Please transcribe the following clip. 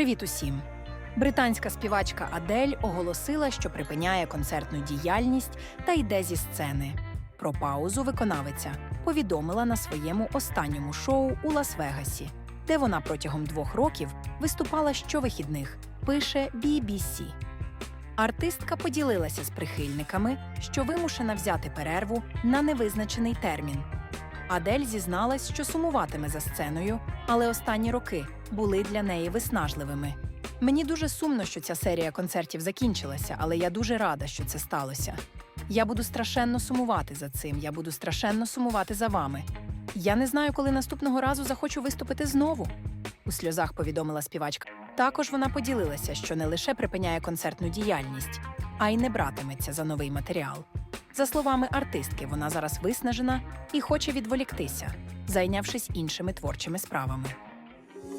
Привіт усім! Британська співачка Адель оголосила, що припиняє концертну діяльність та йде зі сцени. Про паузу виконавиця повідомила на своєму останньому шоу у Лас-Вегасі, де вона протягом двох років виступала щовихідних, пише BBC. Артистка поділилася з прихильниками, що вимушена взяти перерву на невизначений термін. Адель зізналась, що сумуватиме за сценою, але останні роки були для неї виснажливими. Мені дуже сумно, що ця серія концертів закінчилася, але я дуже рада, що це сталося. Я буду страшенно сумувати за цим, я буду страшенно сумувати за вами. Я не знаю, коли наступного разу захочу виступити знову. У сльозах повідомила співачка. Також вона поділилася, що не лише припиняє концертну діяльність, а й не братиметься за новий матеріал. За словами артистки, вона зараз виснажена і хоче відволіктися, зайнявшись іншими творчими справами.